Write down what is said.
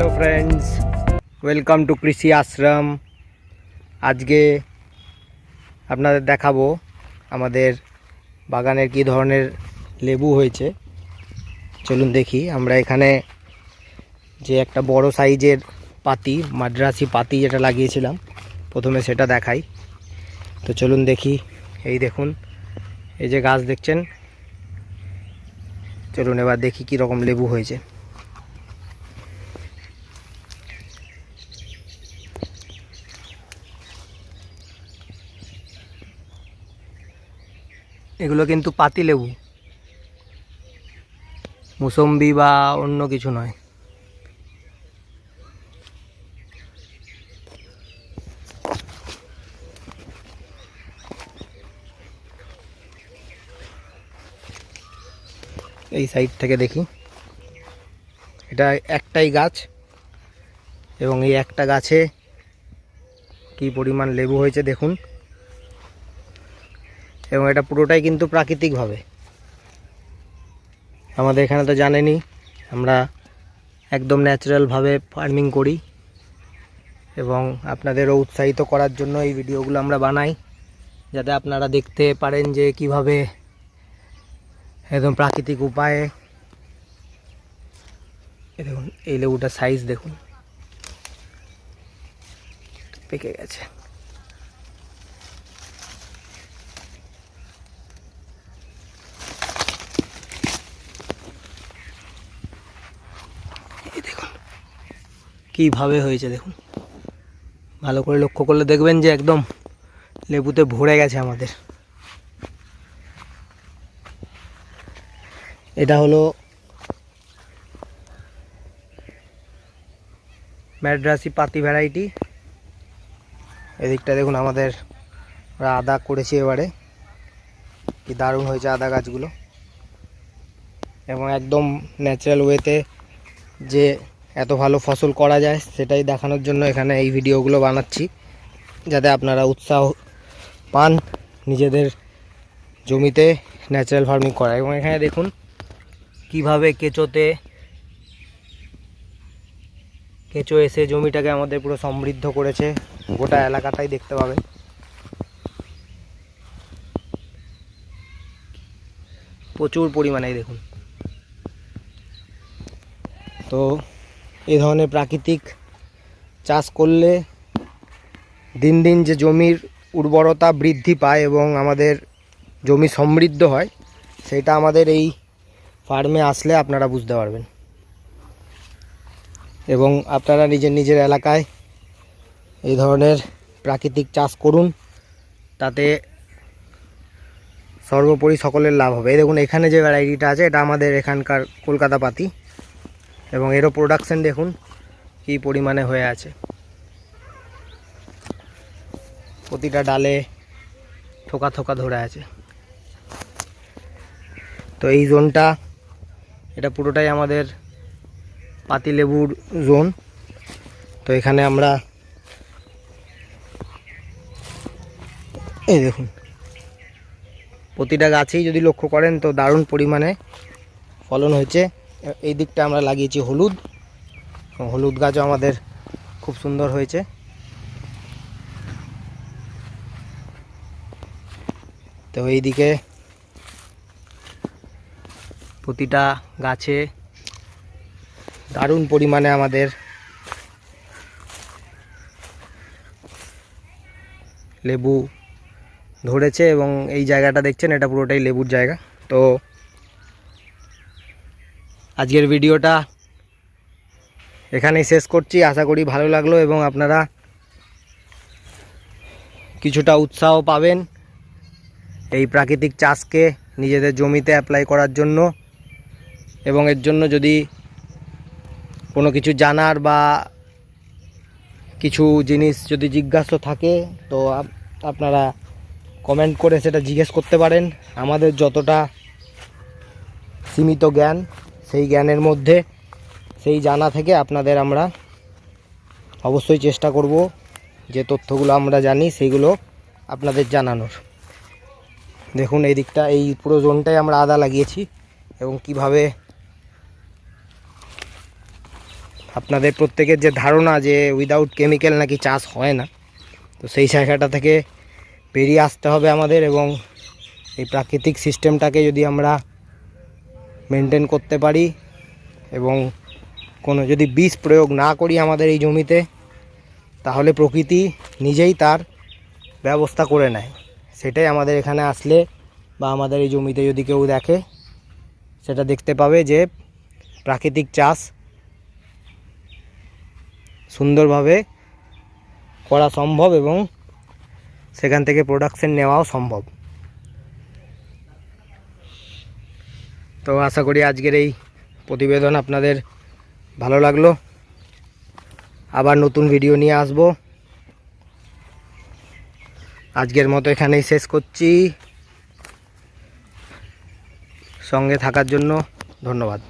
Hello friends, welcome to কৃষি আশ্রম। আজকে আপনাদের দেখাবো আমাদের বাগানের কি ধরনের লেবু হয়েছে। চলুন দেখি, আমরা এখানে যে একটা বড় সাইজের পাতি, মাদ্রাসি পাতি যেটা লাগিয়েছিলাম, প্রথমে সেটা দেখাই। তো চলুন দেখি, এই দেখুন, এই যে গাছ দেখছেন? চলুন এবার দেখি কি রকম লেবু হয়েছে। এগুলো কিন্তু পাতি লেবু। মুসম্বি বা অন্য কিছু নয়। এই সাইড থেকে দেখি। এটা একটাই গাছ এবং এই একটা গাছে কি পরিমাণ লেবু হয়েছে দেখুন। এবং এটা পুরোটাই কিন্তু প্রাকৃতিকভাবে। আমাদের এখানে তো জানেনই, আমরা একদম ন্যাচারালভাবে ফার্মিং করি এবং আপনাদেরও উৎসাহিত করার জন্য এই ভিডিওগুলো আমরা বানাই, যাতে আপনারা দেখতে পারেন যে কীভাবে একদম প্রাকৃতিক উপায়ে দেখুন, এই লেবুটার সাইজ দেখুন। পেকে গেছে। কীভাবে হয়েছে দেখুন। ভালো করে লক্ষ্য করলে দেখবেন যে একদম লেবুতে ভরে গেছে আমাদের। এটা হলো ম্যাড্রাসি পাতি ভ্যারাইটি। এদিকটা দেখুন আমাদের আদা করেছি এবারে। কি দারুণ হয়েছে আদা গাছগুলো। এবং একদম ন্যাচারাল ওয়েতে যে এত ভালো ফসল করা যায় সেটাই দেখানোর জন্য এখানে এই ভিডিওগুলো বানাচ্ছি, যাতে আপনারা উৎসাহ পান নিজেদের জমিতে ন্যাচারাল ফার্মিং করা এবং এখানে দেখুন কীভাবে কেঁচোতে, কেঁচো এসে জমিটাকে আমাদের পুরো সমৃদ্ধ করেছে, গোটা এলাকাটাই দেখতে পাবে। প্রচুর পরিমাণে দেখুন। তো এই ধরনের প্রাকৃতিক চাষ করলে দিন দিন যে জমির উর্বরতা বৃদ্ধি পায় এবং আমাদের জমি সমৃদ্ধ হয়, সেটা আমাদের এই ফার্মে আসলে আপনারা বুঝতে পারবেন। এবং আপনারা নিজের নিজের এলাকায় এই ধরনের প্রাকৃতিক চাষ করুন, তাতে সর্বোপরি সকলের লাভ হবে। এই দেখুন, এখানে যে ভ্যারাইটিটা আছে, এটা আমাদের এখানকার কলকাতা পাতি এবং এরও প্রোডাকশান দেখুন কী পরিমাণে হয়ে আছে। প্রতিটা ডালে থোকা থোকা ধরে আছে। তো এই জোনটা, এটা পুরোটাই আমাদের পাতিলেবুর জোন। তো এখানে আমরা এই দেখুন, প্রতিটা গাছেই যদি লক্ষ্য করেন তো দারুণ পরিমাণে ফলন হয়েছে। এই দিকটা আমরা লাগিয়েছি হলুদ। হলুদ গাছও আমাদের খুব সুন্দর হয়েছে। তো এইদিকে প্রতিটা গাছে দারুণ পরিমাণে আমাদের লেবু ধরেছে এবং এই জায়গাটা দেখছেন, এটা পুরোটাই লেবুর জায়গা। তো আজকের ভিডিওটা এখানেই শেষ করছি। আশা করি ভালো লাগল এবং আপনারা কিছুটা উৎসাহ পাবেন এই প্রাকৃতিক চাষকে নিজেদের জমিতে অ্যাপ্লাই করার জন্য এবং এর জন্য যদি কোনো কিছু জানার বা কিছু জিনিস যদি জিজ্ঞাসা থাকে তো আপনারা কমেন্ট করে সেটা জিজ্ঞেস করতে পারেন। আমাদের যতটা সীমিত জ্ঞান সেই জ্ঞানের মধ্যে, সেই জানা থেকে আপনাদের আমরা অবশ্যই চেষ্টা করব যে তথ্যগুলো আমরা জানি সেইগুলো আপনাদের জানানোর। দেখুন, এই দিকটা, এই পুরো জোনটাই আমরা আদা লাগিয়েছি এবং কীভাবে আপনাদের প্রত্যেকের যে ধারণা যে উইদাউট কেমিক্যাল নাকি চাষ হয় না, তো সেই জায়গাটা থেকে বেরিয়ে আসতে হবে আমাদের এবং এই প্রাকৃতিক সিস্টেমটাকে যদি আমরা মেনটেন করতে পারি এবং কোনো যদি বিষ প্রয়োগ না করি আমাদের এই জমিতে, তাহলে প্রকৃতি নিজেই তার ব্যবস্থা করে নেয়। সেটাই আমাদের এখানে আসলে বা আমাদের এই জমিতে যদি কেউ দেখে, সেটা দেখতে পাবে যে প্রাকৃতিক চাষ সুন্দরভাবে করা সম্ভব এবং সেখান থেকে প্রোডাকশন নেওয়াও সম্ভব। তো আশা করি আজকের এই প্রতিবেদন আপনাদের ভালো লাগল। আবার নতুন ভিডিও নিয়ে আসব। আজকের মতো এখানেই শেষ করছি। সঙ্গে থাকার জন্য ধন্যবাদ।